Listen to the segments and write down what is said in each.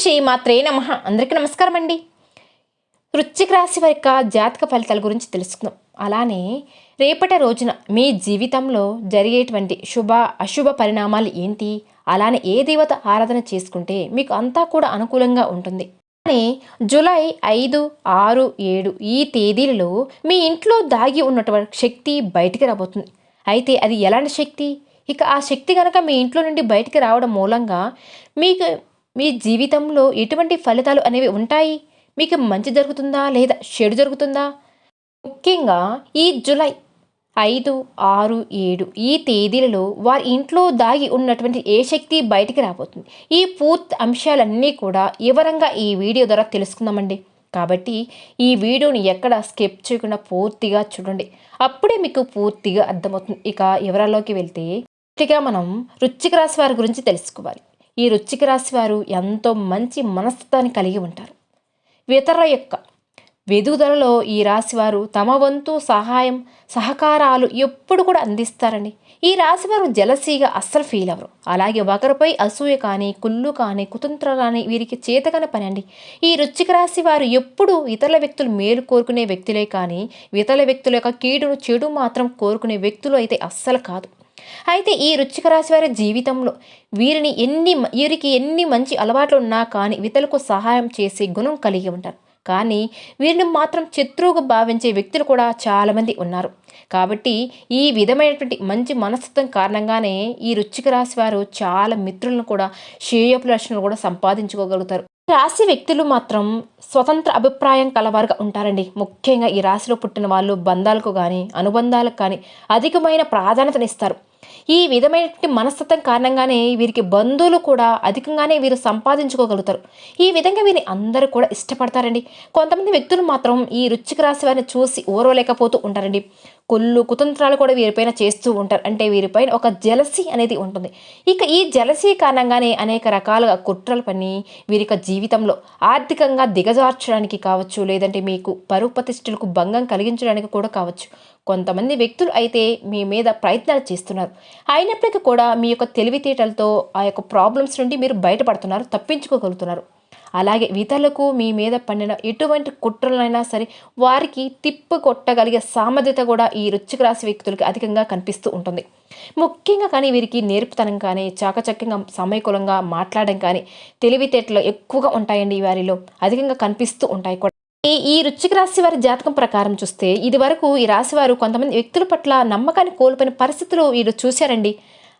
శ్రీ మాత్రే నమ. అందరికీ నమస్కారం అండి. వృశ్చిక రాశి వారి యొక్క జాతక ఫలితాల గురించి తెలుసుకుందాం. అలానే రేపటి రోజున మీ జీవితంలో జరిగేటువంటి శుభ అశుభ పరిణామాలు ఏంటి? అలానే ఏ దేవత ఆరాధన చేసుకుంటే మీకు అంతా కూడా అనుకూలంగా ఉంటుంది. కానీ జూలై ఐదు ఆరు ఏడు ఈ తేదీలలో మీ ఇంట్లో దాగి ఉన్నటువంటి శక్తి బయటికి రాబోతుంది. అయితే అది ఎలాంటి శక్తి? ఇక ఆ శక్తి కనుక మీ ఇంట్లో నుండి బయటికి రావడం మూలంగా మీకు మీ జీవితంలో ఎటువంటి ఫలితాలు అనేవి ఉంటాయి? మీకు మంచి జరుగుతుందా లేదా చెడు జరుగుతుందా? ముఖ్యంగా ఈ జులై ఐదు ఆరు ఏడు ఈ తేదీలలో వారి ఇంట్లో దాగి ఉన్నటువంటి ఏ శక్తి బయటికి రాబోతుంది? ఈ పూర్తి అంశాలన్నీ కూడా వివరంగా ఈ వీడియో ద్వారా తెలుసుకుందామండి. కాబట్టి ఈ వీడియోని ఎక్కడ స్కిప్ చేయకుండా పూర్తిగా చూడండి. అప్పుడే మీకు పూర్తిగా అర్థమవుతుంది. ఇక వివరాల్లోకి వెళ్తే మనం రుచిక రాశి వారి గురించి తెలుసుకోవాలి. ఈ రుచిక రాశి వారు ఎంతో మంచి మనస్తత్వాన్ని కలిగి ఉంటారు. ఇతరుల యొక్క వెదుగుదలలో ఈ రాశివారు తమ వంతు సహాయం సహకారాలు ఎప్పుడు కూడా అందిస్తారండి. ఈ రాశివారు జలసీగా అస్సలు ఫీల్ అవ్వరు. అలాగే ఒకరిపై అసూయ కానీ కుళ్ళు కానీ కుతంత్రాలు కానీ వీరికి చేతకని పని అండి. ఈ రుచిక రాశి వారు ఎప్పుడు ఇతరుల వ్యక్తులు మేలు కోరుకునే వ్యక్తులే కానీ ఇతరుల వ్యక్తుల యొక్క కీడును చెడు మాత్రం కోరుకునే వ్యక్తులు అయితే అస్సలు కాదు. అయితే ఈ రుచిక రాశి వారి జీవితంలో వీరిని ఎన్ని వీరికి ఎన్ని మంచి అలవాట్లు ఉన్నా కానీ ఇతరులకు సహాయం చేసే గుణం కలిగి ఉంటారు. కానీ వీరిని మాత్రం శత్రువుగా భావించే వ్యక్తులు కూడా చాలామంది ఉన్నారు. కాబట్టి ఈ విధమైనటువంటి మంచి మనస్తత్వం కారణంగానే ఈ రుచిక రాశి వారు చాలా మిత్రులను కూడా శ్రేయపులక్షణలు కూడా సంపాదించుకోగలుగుతారు. రాశి వ్యక్తులు మాత్రం స్వతంత్ర అభిప్రాయం కలవారుగా ఉంటారండి. ముఖ్యంగా ఈ రాశిలో పుట్టిన వాళ్ళు బంధాలకు కానీ అనుబంధాలకు కానీ అధికమైన ప్రాధాన్యతనిస్తారు. ఈ విధమైనటువంటి మనస్తత్వం కారణంగానే వీరికి బంధువులు కూడా అధికంగానే వీరు సంపాదించుకోగలుగుతారు. ఈ విధంగా వీరిని అందరూ కూడా ఇష్టపడతారండి. కొంతమంది వ్యక్తులు మాత్రం ఈ రుచికి రాశి వారిని చూసి ఓర్వలేకపోతూ ఉంటారండి. కొల్లు కుతంత్రాలు కూడా వీరిపైన చేస్తూ ఉంటారు. అంటే వీరిపైన ఒక జలసి అనేది ఉంటుంది. ఇక ఈ జలసీ కారణంగానే అనేక రకాలుగా కుట్రలు పని వీరి యొక్క జీవితంలో ఆర్థికంగా దిగజార్చడానికి కావచ్చు లేదంటే మీకు పరువు ప్రతిష్టలకు భంగం కలిగించడానికి కూడా కావచ్చు. కొంతమంది వ్యక్తులు అయితే మీ మీద ప్రయత్నాలు చేస్తున్నారు. అయినప్పటికీ కూడా మీ యొక్క తెలివితేటలతో ఆ యొక్క ప్రాబ్లమ్స్ నుండి మీరు బయటపడుతున్నారు తప్పించుకోగలుగుతున్నారు. అలాగే ఇతరులకు మీ మీద పండిన ఎటువంటి కుట్రలైనా సరే వారికి తిప్పు కొట్టగలిగే సామర్థ్యత కూడా ఈ రుచిక రాశి వ్యక్తులకి అధికంగా కనిపిస్తూ ఉంటుంది. ముఖ్యంగా కానీ వీరికి నేర్పుతనం కానీ చాకచక్యంగా సమయకులంగా మాట్లాడడం కానీ తెలివితేటలు ఎక్కువగా ఉంటాయండి వారిలో. అధికంగా కనిపిస్తూ ఉంటాయి కూడా. ఈ రుచిక రాశి వారి జాతకం ప్రకారం చూస్తే ఇది వరకు ఈ రాశి వారు కొంతమంది వ్యక్తుల పట్ల నమ్మకాన్ని కోల్పోయిన పరిస్థితులు వీరు చూశారండి.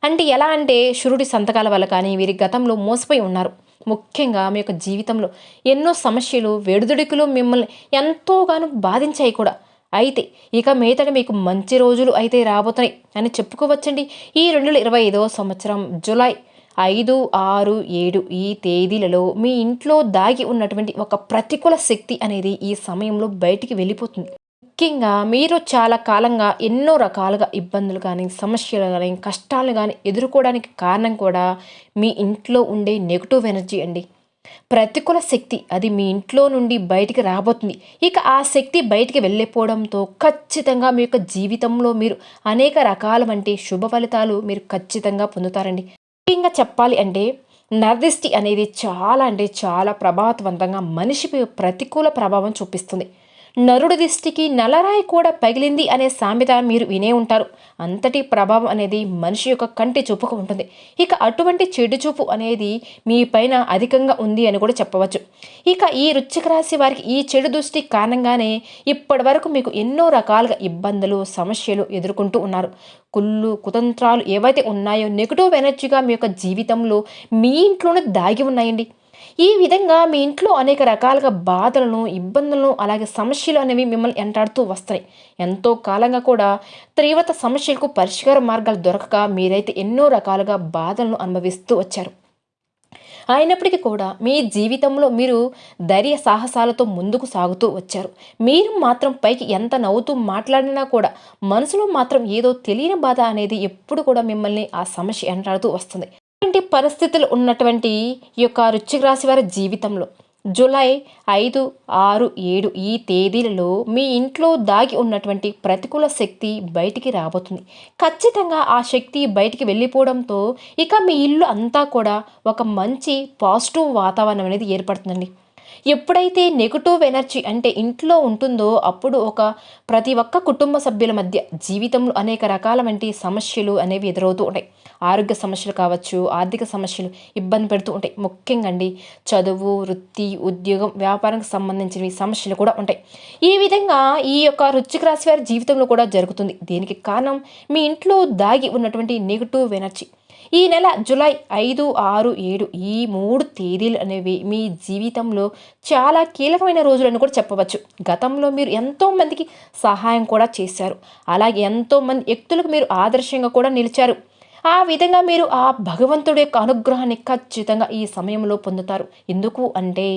అంటే ఎలా అంటే శురుడి సంతకాల వల్ల కానీ వీరి గతంలో మోసపోయి ఉన్నారు. ముఖ్యంగా మీ యొక్క జీవితంలో ఎన్నో సమస్యలు వెడుదుడికులు మిమ్మల్ని ఎంతోగానో బాధించాయి కూడా. అయితే ఇక మీదట మీకు మంచి రోజులు అయితే రాబోతున్నాయి అని చెప్పుకోవచ్చండి ఈ రెండు వేల ఇరవై ఐదవ సంవత్సరం జులై ఐదు ఆరు ఏడు ఈ తేదీలలో మీ ఇంట్లో దాగి ఉన్నటువంటి ఒక ప్రతికూల శక్తి అనేది ఈ సమయంలో బయటికి వెళ్ళిపోతుంది. ముఖ్యంగా మీరు చాలా కాలంగా ఎన్నో రకాలుగా ఇబ్బందులు కానీ సమస్యలు కానీ కష్టాలు కానీ ఎదుర్కోవడానికి కారణం కూడా మీ ఇంట్లో ఉండే నెగిటివ్ ఎనర్జీ అండి. ప్రతికూల శక్తి అది మీ ఇంట్లో నుండి బయటికి రాబోతుంది. ఇక ఆ శక్తి బయటికి వెళ్ళిపోవడంతో ఖచ్చితంగా మీ యొక్క జీవితంలో మీరు అనేక రకాల వంటి శుభ ఫలితాలు మీరు ఖచ్చితంగా పొందుతారండి. ముఖ్యంగా చెప్పాలి అంటే నరదిష్టి అనేది చాలా అంటే చాలా ప్రభావవంతంగా మనిషిపై ప్రతికూల ప్రభావం చూపిస్తుంది. నరుడి దిష్టికి నలరాయి కూడా పగిలింది అనే సామెత మీరు వినే ఉంటారు. అంతటి ప్రభావం అనేది మనిషి యొక్క కంటి చూపుకు ఉంటుంది. ఇక అటువంటి చెడు చూపు అనేది మీ పైన అధికంగా ఉంది అని కూడా చెప్పవచ్చు. ఇక ఈ రుచిక రాశి వారికి ఈ చెడు దృష్టి కారణంగానే ఇప్పటి వరకు మీకు ఎన్నో రకాలుగా ఇబ్బందులు సమస్యలు ఎదుర్కొంటూ ఉన్నారు. కుళ్ళు కుతంత్రాలు ఏవైతే ఉన్నాయో నెగిటివ్ ఎనర్జీగా మీ యొక్క జీవితంలో మీ ఇంట్లోనే దాగి ఉన్నాయండి. ఈ విధంగా మీ ఇంట్లో అనేక రకాలుగా బాధలను ఇబ్బందులను అలాగే సమస్యలు అనేవి మిమ్మల్ని ఎంటాడుతూ వస్తాయి ఎంతో కాలంగా కూడా తీవ్రత సమస్యలకు పరిష్కార మార్గాలు దొరకక మీరైతే ఎన్నో రకాలుగా బాధలను అనుభవిస్తూ వచ్చారు. అయినప్పటికీ కూడా మీ జీవితంలో మీరు ధైర్య సాహసాలతో ముందుకు సాగుతూ వచ్చారు. మీరు మాత్రం పైకి ఎంత నవ్వుతూ మాట్లాడినా కూడా మనసులో మాత్రం ఏదో తెలియని బాధ అనేది ఎప్పుడు కూడా మిమ్మల్ని ఆ సమస్య ఎంటాడుతూ వస్తుంది. ఇటువంటి పరిస్థితులు ఉన్నటువంటి ఈ యొక్క రుచిక రాశి వారి జీవితంలో? జూలై ఐదు ఆరు ఏడు ఈ తేదీలలో మీ ఇంట్లో దాగి ఉన్నటువంటి ప్రతికూల శక్తి బయటికి రాబోతుంది. ఖచ్చితంగా ఆ శక్తి బయటికి వెళ్ళిపోవడంతో ఇక మీ ఇల్లు అంతా కూడా ఒక మంచి పాజిటివ్ వాతావరణం అనేది ఏర్పడుతుందండి. ఎప్పుడైతే నెగటివ్ ఎనర్జీ అంటే ఇంట్లో ఉంటుందో అప్పుడు ఒక ప్రతి ఒక్క కుటుంబ సభ్యుల మధ్య జీవితంలో అనేక రకాల వంటి సమస్యలు అనేవి ఎదురవుతూ ఉంటాయి. ఆరోగ్య సమస్యలు కావచ్చు ఆర్థిక సమస్యలు ఇబ్బంది పెడుతూ ఉంటాయి. ముఖ్యంగా అండి చదువు వృత్తి ఉద్యోగం వ్యాపారానికి సంబంధించినవి సమస్యలు కూడా ఉంటాయి. ఈ విధంగా ఈ యొక్క రుచిక రాశి వారి జీవితంలో కూడా జరుగుతుంది. దీనికి కారణం? మీ ఇంట్లో దాగి ఉన్నటువంటి నెగటివ్ ఎనర్జీ ఈ నెల జులై ఐదు ఆరు ఏడు ఈ మూడు తేదీలు అనేవి మీ జీవితంలో చాలా కీలకమైన రోజులని కూడా చెప్పవచ్చు. గతంలో మీరు ఎంతోమందికి సహాయం కూడా చేశారు. అలాగే ఎంతోమంది వ్యక్తులకు మీరు ఆదర్శంగా కూడా నిలిచారు. ఆ విధంగా మీరు ఆ భగవంతుడి యొక్క అనుగ్రహాన్ని ఖచ్చితంగా ఈ సమయంలో పొందుతారు. ఎందుకు అంటే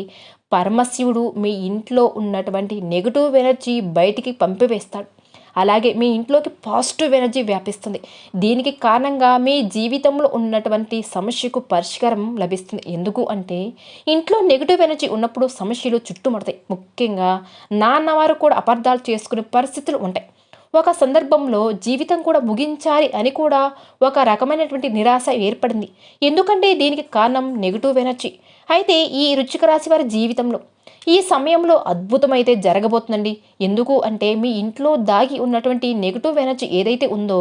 పరమశివుడు మీ ఇంట్లో ఉన్నటువంటి నెగిటివ్ ఎనర్జీ బయటికి పంపివేస్తాడు. అలాగే మీ ఇంట్లోకి పాజిటివ్ ఎనర్జీ వ్యాపిస్తుంది. దీనికి కారణంగా మీ జీవితంలో ఉన్నటువంటి సమస్యకు పరిష్కారం లభిస్తుంది. ఎందుకు అంటే ఇంట్లో నెగిటివ్ ఎనర్జీ ఉన్నప్పుడు సమస్యలు చుట్టుముడతాయి. ముఖ్యంగా నాన్నవారు కూడా అపార్థాలు చేసుకునే పరిస్థితులు ఉంటాయి. ఒక సందర్భంలో జీవితం కూడా ముగించాలి అని కూడా ఒక రకమైనటువంటి నిరాశ ఏర్పడింది. ఎందుకంటే దీనికి కారణం నెగిటివ్ ఎనర్జీ అయితే ఈ రుచిక రాశి వారి జీవితంలో ఈ సమయంలో అద్భుతమైతే జరగబోతుందండి. ఎందుకు అంటే మీ ఇంట్లో దాగి ఉన్నటువంటి నెగిటివ్ ఎనర్జీ ఏదైతే ఉందో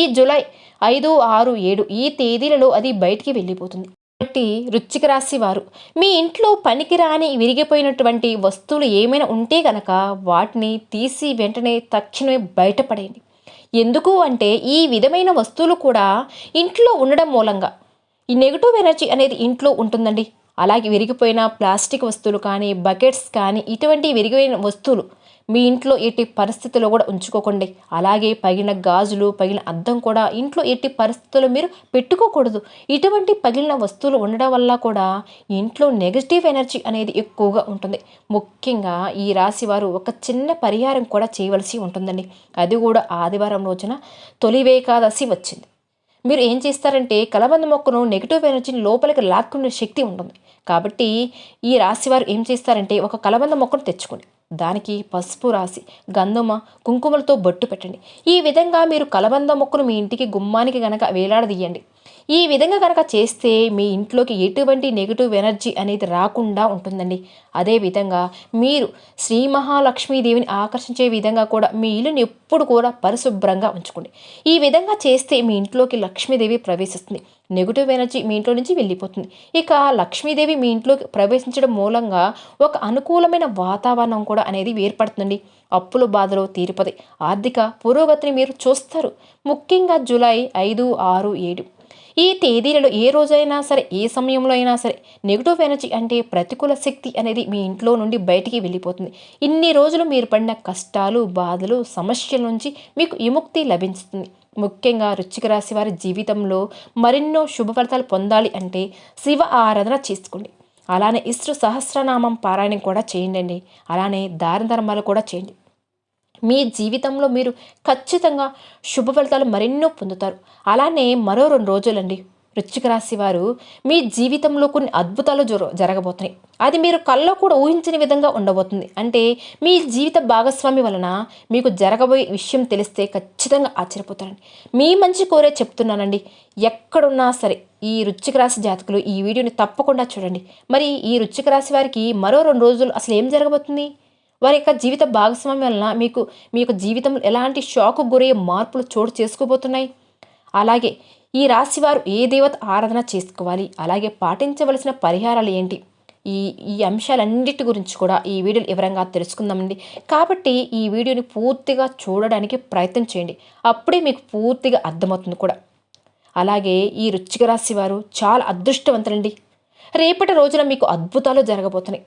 ఈ జూలై ఐదు ఆరు ఏడు ఈ తేదీలలో అది బయటికి వెళ్ళిపోతుంది. కాబట్టి రుచిక రాశి వారు మీ ఇంట్లో పనికిరాని విరిగిపోయినటువంటి వస్తువులు ఏమైనా ఉంటే గనక వాటిని తీసి వెంటనే తక్షణమే బయటపడేయండి. ఎందుకు అంటే ఈ విధమైన వస్తువులు కూడా ఇంట్లో ఉండడం మూలంగా. ఈ నెగిటివ్ ఎనర్జీ అనేది ఇంట్లో ఉంటుందండి. అలాగే విరిగిపోయిన ప్లాస్టిక్ వస్తువులు కానీ బకెట్స్ కానీ ఇటువంటి విరిగిపోయిన వస్తువులు మీ ఇంట్లో ఎట్టి పరిస్థితుల్లో కూడా ఉంచుకోకండి. అలాగే పగిలిన గాజులు పగిలిన అద్దం కూడా ఇంట్లో ఎట్టి పరిస్థితుల్లో మీరు పెట్టుకోకూడదు. ఇటువంటి పగిలిన వస్తువులు ఉండడం వల్ల కూడా ఇంట్లో నెగటివ్ ఎనర్జీ అనేది ఎక్కువగా ఉంటుంది. ముఖ్యంగా ఈ రాశి వారు ఒక చిన్న పరిహారం కూడా చేయవలసి ఉంటుందండి. అది కూడా ఆదివారం రోజున తొలివేకాదశి వచ్చింది. మీరు ఏం చేస్తారంటే కలబంద మొక్కను నెగిటివ్ ఎనర్జీని లోపలికి లాక్కునే శక్తి ఉంటుంది. కాబట్టి ఈ రాశివారు ఏం చేస్తారంటే ఒక కలబంద మొక్కను తెచ్చుకోండి. దానికి పసుపు రాసి గంధమ కుంకుమలతో బొట్టు పెట్టండి. ఈ విధంగా మీరు కలబంద మొక్కను మీ ఇంటికి గుమ్మానికి గనక వేలాడదీయండి. ఈ విధంగా కనుక చేస్తే మీ ఇంట్లోకి ఎటువంటి నెగిటివ్ ఎనర్జీ అనేది రాకుండా ఉంటుందండి. అదేవిధంగా మీరు శ్రీ మహాలక్ష్మీదేవిని ఆకర్షించే విధంగా కూడా మీ ఇల్లుని ఎప్పుడు కూడా పరిశుభ్రంగా ఉంచుకోండి. ఈ విధంగా చేస్తే మీ ఇంట్లోకి లక్ష్మీదేవి ప్రవేశిస్తుంది. నెగిటివ్ ఎనర్జీ మీ ఇంట్లో నుంచి వెళ్ళిపోతుంది. ఇక లక్ష్మీదేవి మీ ఇంట్లోకి ప్రవేశించడం మూలంగా ఒక అనుకూలమైన వాతావరణం కూడా అనేది ఏర్పడుతుందండి. అప్పుల బాధలో తీరిపోతాయి. ఆర్థిక పురోగతిని మీరు చూస్తారు. ముఖ్యంగా జూలై ఐదు ఆరు ఏడు. ఈ తేదీలలో ఏ రోజైనా సరే ఏ సమయంలో అయినా సరే నెగిటివ్ ఎనర్జీ అంటే ప్రతికూల శక్తి అనేది మీ ఇంట్లో నుండి బయటికి వెళ్ళిపోతుంది. ఇన్ని రోజులు మీరు పడిన కష్టాలు బాధలు సమస్యల నుంచి మీకు విముక్తి లభిస్తుంది. ముఖ్యంగా రుచిక రాశి వారి జీవితంలో మరెన్నో శుభ ఫలితాలు పొందాలి అంటే శివ ఆరాధన చేసుకోండి. అలానే ఇస్రు సహస్రనామం పారాయణం కూడా చేయండి అలానే దారి ధర్మాలు కూడా చేయండి. మీ జీవితంలో మీరు ఖచ్చితంగా శుభ ఫలితాలు మరెన్నో పొందుతారు. అలానే మరో రెండు రోజులండి. వృశ్చిక రాశి వారు మీ జీవితంలో కొన్ని అద్భుతాలు జరు జరగబోతున్నాయి. అది మీరు కల్లో కూడా ఊహించని విధంగా ఉండబోతుంది. అంటే మీ జీవిత భాగస్వామి వలన మీకు జరగబోయే విషయం తెలిస్తే ఖచ్చితంగా ఆశ్చర్యపోతారండి. మీ మంచి కోరే చెప్తున్నానండి. ఎక్కడున్నా సరే ఈ రుచిక రాశి జాతకులు ఈ వీడియోని తప్పకుండా చూడండి. మరి ఈ రుచిక రాశి వారికి మరో రెండు రోజులు అసలు ఏం జరగబోతుంది? వారి యొక్క జీవిత భాగస్వామ్యం వలన మీకు మీ యొక్క జీవితంలో ఎలాంటి షాకు గురయ్యే మార్పులు చోటు చేసుకోబోతున్నాయి? అలాగే ఈ రాశివారు ఏ దేవత ఆరాధన చేసుకోవాలి? అలాగే పాటించవలసిన పరిహారాలు ఏంటి? ఈ ఈ అంశాలన్నిటి గురించి కూడా ఈ వీడియోలు వివరంగా తెలుసుకుందామండి. కాబట్టి ఈ వీడియోని పూర్తిగా చూడడానికి ప్రయత్నం చేయండి. అప్పుడే మీకు పూర్తిగా అర్థమవుతుంది కూడా. అలాగే ఈ రుచిక రాశి వారు చాలా అదృష్టవంతులండి. రేపటి రోజున మీకు అద్భుతాలు జరగబోతున్నాయి.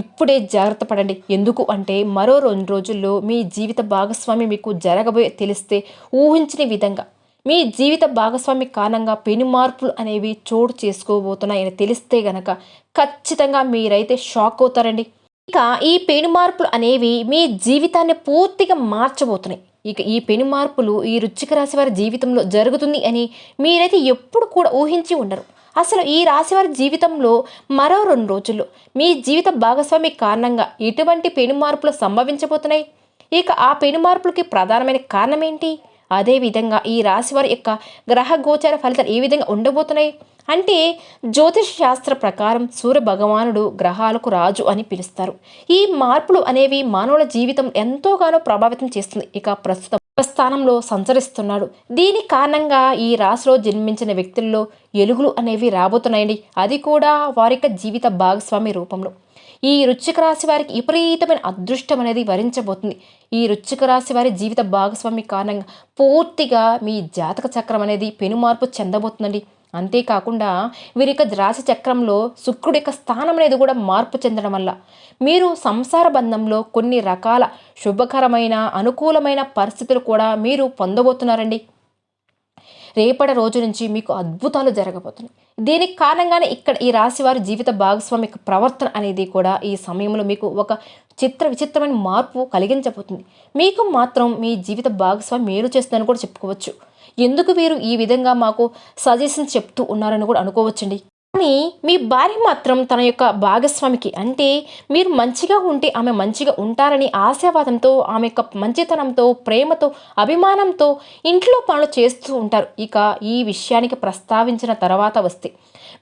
ఇప్పుడే జాగ్రత్త పడండి. ఎందుకు అంటే మరో రెండు రోజుల్లో మీ జీవిత భాగస్వామి మీకు జరగబోయే తెలిస్తే ఊహించని విధంగా. మీ జీవిత భాగస్వామి కారణంగా పెను మార్పులు అనేవి చోటు చేసుకోబోతున్నాయని తెలిస్తే గనక ఖచ్చితంగా మీరైతే షాక్ అవుతారండి. ఇక ఈ పెను మార్పులు అనేవి మీ జీవితాన్ని పూర్తిగా మార్చబోతున్నాయి. ఇక ఈ పెను మార్పులు ఈ రుచిక రాశి వారి జీవితంలో జరుగుతుంది అని మీరైతే ఎప్పుడు కూడా ఊహించి ఉండరు. అసలు ఈ రాశి వారి జీవితంలో మరో రెండు రోజుల్లో మీ జీవిత భాగస్వామి కారణంగా ఎటువంటి పెను మార్పులు సంభవించబోతున్నాయి? ఇక ఆ పెను మార్పులకి ప్రధానమైన కారణం ఏంటి? అదేవిధంగా ఈ రాశి వారి యొక్క గ్రహ గోచార ఫలితాలు ఏ విధంగా ఉండబోతున్నాయి? అంటే జ్యోతిష శాస్త్ర ప్రకారం సూర్య భగవానుడు గ్రహాలకు రాజు అని పిలుస్తారు. ఈ మార్పులు అనేవి మానవుల జీవితం ఎంతోగానో ప్రభావితం చేస్తుంది. ఇక ప్రస్తుతం స్థానంలో సంచరిస్తున్నాడు. దీని కారణంగా ఈ రాశిలో జన్మించిన వ్యక్తుల్లో ఎలుగులు అనేవి రాబోతున్నాయండి. అది కూడా వారి యొక్క జీవిత భాగస్వామి రూపంలో. ఈ రుచిక రాశి వారికి విపరీతమైన అదృష్టం అనేది వరించబోతుంది. ఈ రుచిక రాశి వారి జీవిత భాగస్వామి కారణంగా పూర్తిగా మీ జాతక చక్రం అనేది పెనుమార్పు చెందబోతుందండి. అంతేకాకుండా వీరి యొక్క రాశి చక్రంలో శుక్రుడి యొక్క స్థానం అనేది కూడా మార్పు చెందడం వల్ల. మీరు సంసార బంధంలో కొన్ని రకాల శుభకరమైన అనుకూలమైన పరిస్థితులు కూడా మీరు పొందబోతున్నారండి. రేపటి రోజు నుంచి మీకు అద్భుతాలు జరగబోతున్నాయి. దీనికి కారణంగానే ఇక్కడ ఈ రాశి వారి జీవిత భాగస్వామి యొక్క ప్రవర్తన అనేది కూడా ఈ సమయంలో మీకు ఒక చిత్ర విచిత్రమైన మార్పు కలిగించబోతుంది. మీకు మాత్రం మీ జీవిత భాగస్వామి మేలు చేస్తుందని కూడా చెప్పుకోవచ్చు. ఎందుకు వీరు ఈ విధంగా మాకు సజెషన్ చెప్తూ ఉన్నారని కూడా అనుకోవచ్చండి. కానీ మీ భార్య మాత్రం తన యొక్క భాగస్వామికి అంటే మీరు మంచిగా ఉంటే ఆమె మంచిగా ఉంటారని ఆశావాదంతో ఆమె యొక్క మంచితనంతో ప్రేమతో అభిమానంతో ఇంట్లో పనులు చేస్తూ ఉంటారు. ఇక ఈ విషయానికి ప్రస్తావించిన తర్వాత వస్తే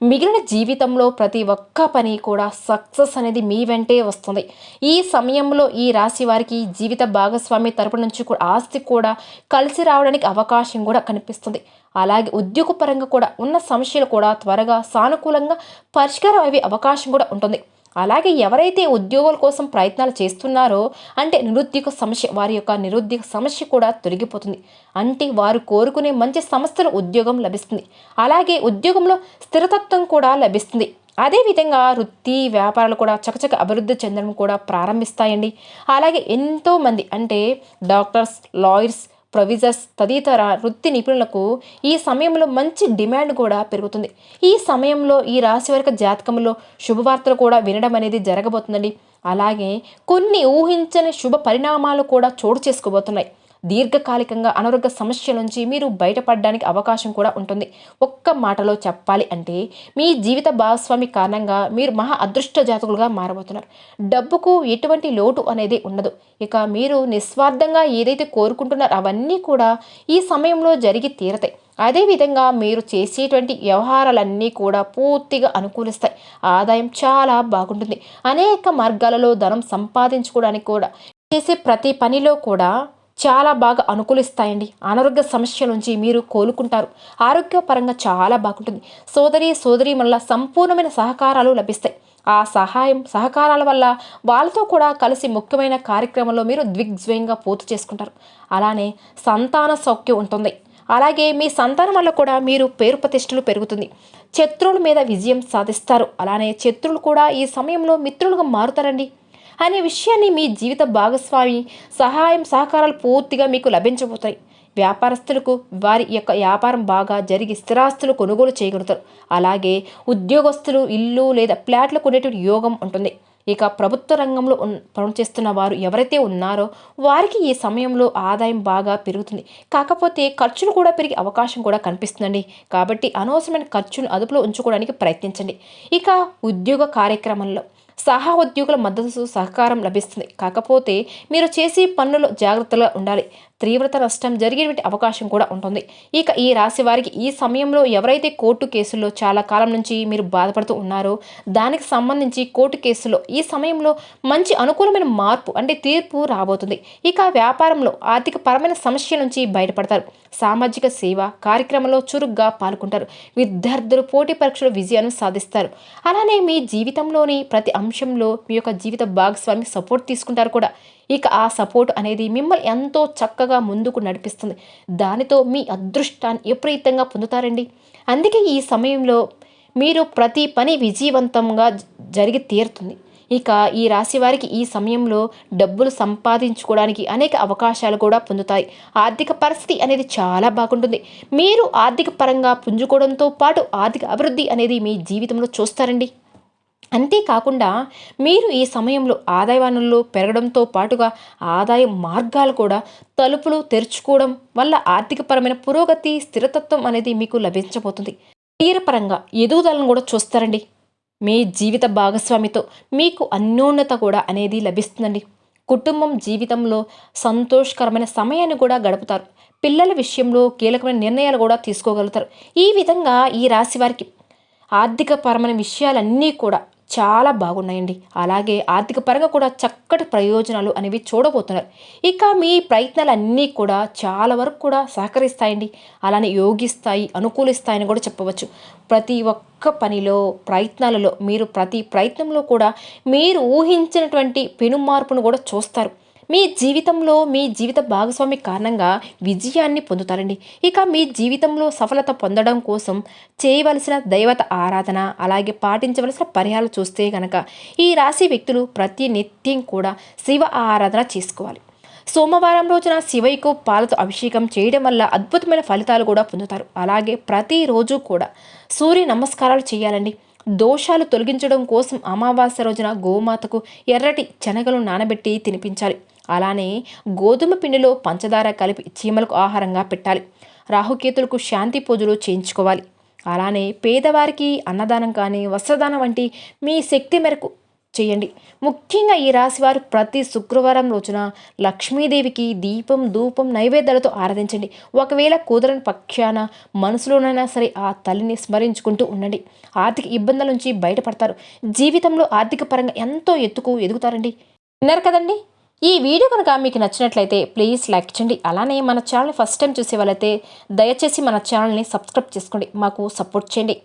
మిగిలిన జీవితంలో ప్రతి ఒక్క పని కూడా సక్సెస్ అనేది మీ వెంటే వస్తుంది. ఈ సమయంలో ఈ రాశి వారికి జీవిత భాగస్వామి తరపు నుంచి కూడా ఆస్తి కూడా కలిసి రావడానికి అవకాశం కూడా కనిపిస్తుంది. అలాగే ఉద్యోగపరంగా కూడా ఉన్న సమస్యలు కూడా త్వరగా సానుకూలంగా పరిష్కారం అయ్యే అవకాశం కూడా ఉంటుంది. అలాగే ఎవరైతే ఉద్యోగాల కోసం ప్రయత్నాలు చేస్తున్నారో అంటే నిరుద్యోగ సమస్య వారి యొక్క నిరుద్యోగ సమస్య కూడా తొలగిపోతుంది. అంటే వారు కోరుకునే మంచి సంస్థలు ఉద్యోగం లభిస్తుంది. అలాగే ఉద్యోగంలో స్థిరతత్వం కూడా లభిస్తుంది. అదేవిధంగా వృత్తి వ్యాపారాలు కూడా చకచక అభివృద్ధి చెందడం కూడా ప్రారంభిస్తాయండి. అలాగే ఎంతోమంది అంటే డాక్టర్స్ లాయర్స్ ప్రొవిజర్స్ తదితర వృత్తి నిపుణులకు ఈ సమయంలో మంచి డిమాండ్ కూడా పెరుగుతుంది. ఈ సమయంలో ఈ రాశి రాశివర్గ జాతకంలో శుభవార్తలు కూడా వినడం అనేది జరగబోతుందండి. అలాగే కొన్ని ఊహించని శుభ పరిణామాలు కూడా చోటు చేసుకోబోతున్నాయి. దీర్ఘకాలికంగా అనారోగ్య సమస్య నుంచి మీరు బయటపడడానికి అవకాశం కూడా ఉంటుంది. ఒక్క మాటలో చెప్పాలి అంటే మీ జీవిత భాగస్వామి కారణంగా మీరు మహా అదృష్ట జాతకులుగా మారబోతున్నారు. డబ్బుకు ఎటువంటి లోటు అనేది ఉండదు. ఇక మీరు నిస్వార్థంగా ఏదైతే కోరుకుంటున్నారో అవన్నీ కూడా ఈ సమయంలో జరిగి తీరతాయి. అదేవిధంగా మీరు చేసేటువంటి వ్యవహారాలన్నీ కూడా పూర్తిగా అనుకూలిస్తాయి. ఆదాయం చాలా బాగుంటుంది. అనేక మార్గాలలో ధనం సంపాదించుకోవడానికి కూడా చేసే ప్రతి పనిలో కూడా చాలా బాగా అనుకూలిస్తాయండి. అనారోగ్య సమస్య నుంచి మీరు కోలుకుంటారు. ఆరోగ్యపరంగా చాలా బాగుంటుంది. సోదరి సోదరి వల్ల సంపూర్ణమైన సహకారాలు లభిస్తాయి. ఆ సహాయం సహకారాల వల్ల వాళ్ళతో కూడా కలిసి ముఖ్యమైన కార్యక్రమంలో మీరు దిగ్విజయంగా పూర్తి చేసుకుంటారు. అలానే సంతాన సౌఖ్యం ఉంటుంది. అలాగే మీ సంతానం వల్ల కూడా మీరు పేరు ప్రతిష్టలు పెరుగుతుంది. శత్రువుల మీద విజయం సాధిస్తారు. అలానే శత్రువులు కూడా ఈ సమయంలో మిత్రులుగా మారుతారండి. అనే విషయాన్ని మీ జీవిత భాగస్వామి సహాయం సహకారాలు పూర్తిగా మీకు లభించబోతాయి. వ్యాపారస్తులకు వారి యొక్క వ్యాపారం బాగా జరిగి స్థిరాస్తులు కొనుగోలు చేయగలుగుతారు. అలాగే ఉద్యోగస్తులు ఇల్లు లేదా ఫ్లాట్లు కొనేటువంటి యోగం ఉంటుంది. ఇక ప్రభుత్వ రంగంలో పనిచేస్తున్న వారు ఎవరైతే ఉన్నారో వారికి ఈ సమయంలో ఆదాయం బాగా పెరుగుతుంది. కాకపోతే ఖర్చులు కూడా పెరిగే అవకాశం కూడా కనిపిస్తుందండి. కాబట్టి అనవసరమైన ఖర్చును అదుపులో ఉంచుకోవడానికి ప్రయత్నించండి. ఇక ఉద్యోగ కార్యక్రమంలో సహా ఉద్యోగుల మద్దతు సహకారం లభిస్తుంది. కాకపోతే మీరు చేసే పనులలో జాగ్రత్తగా ఉండాలి. తీవ్రత నష్టం జరిగేటువంటి అవకాశం కూడా ఉంటుంది. ఇక ఈ రాశి వారికి ఈ సమయంలో ఎవరైతే కోర్టు కేసుల్లో చాలా కాలం నుంచి మీరు బాధపడుతూ ఉన్నారో దానికి సంబంధించి కోర్టు కేసులో ఈ సమయంలో మంచి అనుకూలమైన మార్పు అంటే తీర్పు రాబోతుంది. ఇక వ్యాపారంలో ఆర్థిక పరమైన సమస్య నుంచి బయటపడతారు. సామాజిక సేవ కార్యక్రమంలో చురుగ్గా పాల్గొంటారు. విద్యార్థులు పోటీ పరీక్షలు విజయాన్ని సాధిస్తారు. అలానే మీ జీవితంలోని ప్రతి అంశంలో మీ యొక్క జీవిత భాగస్వామి సపోర్ట్ తీసుకుంటారు కూడా. ఇక ఆ సపోర్ట్ అనేది మిమ్మల్ని ఎంతో చక్కగా ముందుకు నడిపిస్తుంది. దానితో మీ అదృష్టాన్ని విపరీతంగా పొందుతారండి. అందుకే ఈ సమయంలో మీరు ప్రతి పని విజయవంతంగా జరిగి తీరుతుంది. ఇక ఈ రాశి వారికి ఈ సమయంలో డబ్బులు సంపాదించుకోవడానికి అనేక అవకాశాలు కూడా పొందుతాయి. ఆర్థిక పరిస్థితి అనేది చాలా బాగుంటుంది. మీరు ఆర్థిక పరంగా పుంజుకోవడంతో పాటు ఆర్థిక అభివృద్ధి అనేది మీ జీవితంలో చూస్తారండి. అంతేకాకుండా మీరు ఈ సమయంలో ఆదాయ వనరులు పెరగడంతో పాటుగా ఆదాయ మార్గాలు కూడా తలుపులు తెరుచుకోవడం వల్ల ఆర్థికపరమైన పురోగతి స్థిరతత్వం అనేది మీకు లభించబోతుంది. తీరపరంగా ఎదుగుదలను కూడా చూస్తారండి. మీ జీవిత భాగస్వామితో మీకు అన్యోన్యత కూడా అనేది లభిస్తుందండి. కుటుంబం జీవితంలో సంతోషకరమైన సమయాన్ని కూడా గడుపుతారు. పిల్లల విషయంలో కీలకమైన నిర్ణయాలు కూడా తీసుకోగలుగుతారు. ఈ విధంగా ఈ రాశి వారికి ఆర్థికపరమైన విషయాలన్నీ కూడా చాలా బాగున్నాయండి. అలాగే ఆర్థిక పరంగా కూడా చక్కటి ప్రయోజనాలు అనేవి చూడబోతున్నారు. ఇక మీ ప్రయత్నాలన్నీ కూడా చాలా వరకు కూడా సహకరిస్తాయండి. అలానే యోగిస్తాయి అనుకూలిస్తాయని కూడా చెప్పవచ్చు. ప్రతి ఒక్క పనిలో ప్రయత్నాలలో మీరు ప్రతి ప్రయత్నంలో కూడా మీరు ఊహించినటువంటి పెను మార్పును కూడా చూస్తారు. మీ జీవితంలో మీ జీవిత భాగస్వామి కారణంగా విజయాన్ని పొందుతారండి. ఇక మీ జీవితంలో సఫలత పొందడం కోసం చేయవలసిన దైవత ఆరాధన అలాగే పాటించవలసిన పరిహారాలు చూస్తే గనక ఈ రాశి వ్యక్తులు ప్రతి నిత్యం కూడా శివ ఆరాధన చేసుకోవాలి. సోమవారం రోజున శివయ్యకు పాలతో అభిషేకం చేయడం వల్ల అద్భుతమైన ఫలితాలు కూడా పొందుతారు. అలాగే ప్రతిరోజు కూడా సూర్య నమస్కారాలు చేయాలండి. దోషాలు తొలగించడం కోసం అమావాస్య రోజున గోమాతకు ఎర్రటి శనగలు నానబెట్టి తినిపించాలి. అలానే గోధుమ పిండిలో పంచదార కలిపి చీమలకు ఆహారంగా పెట్టాలి. రాహుకేతులకు శాంతి పూజలు చేయించుకోవాలి. అలానే పేదవారికి అన్నదానం కానీ వస్త్రదానం వంటి మీ శక్తి మేరకు చేయండి. ముఖ్యంగా ఈ రాశివారు ప్రతి శుక్రవారం రోజున లక్ష్మీదేవికి దీపం ధూపం నైవేద్యాలతో ఆరాధించండి. ఒకవేళ కుదరని పక్షాన మనసులోనైనా సరే ఆ తల్లిని స్మరించుకుంటూ ఉండండి. ఆర్థిక ఇబ్బందుల నుంచి బయటపడతారు. జీవితంలో ఆర్థిక పరంగా ఎంతో ఎత్తుకు ఎదుగుతారండి. విన్నారు కదండి? ఈ వీడియో కనుక మీకు నచ్చినట్లయితే ప్లీజ్ లైక్ చేయండి. అలానే మన ఛానల్ ఫస్ట్ టైం చూసే వాళ్ళైతే దయచేసి మన ఛానల్ని సబ్స్క్రైబ్ చేసుకోండి. మాకు సపోర్ట్ చేయండి.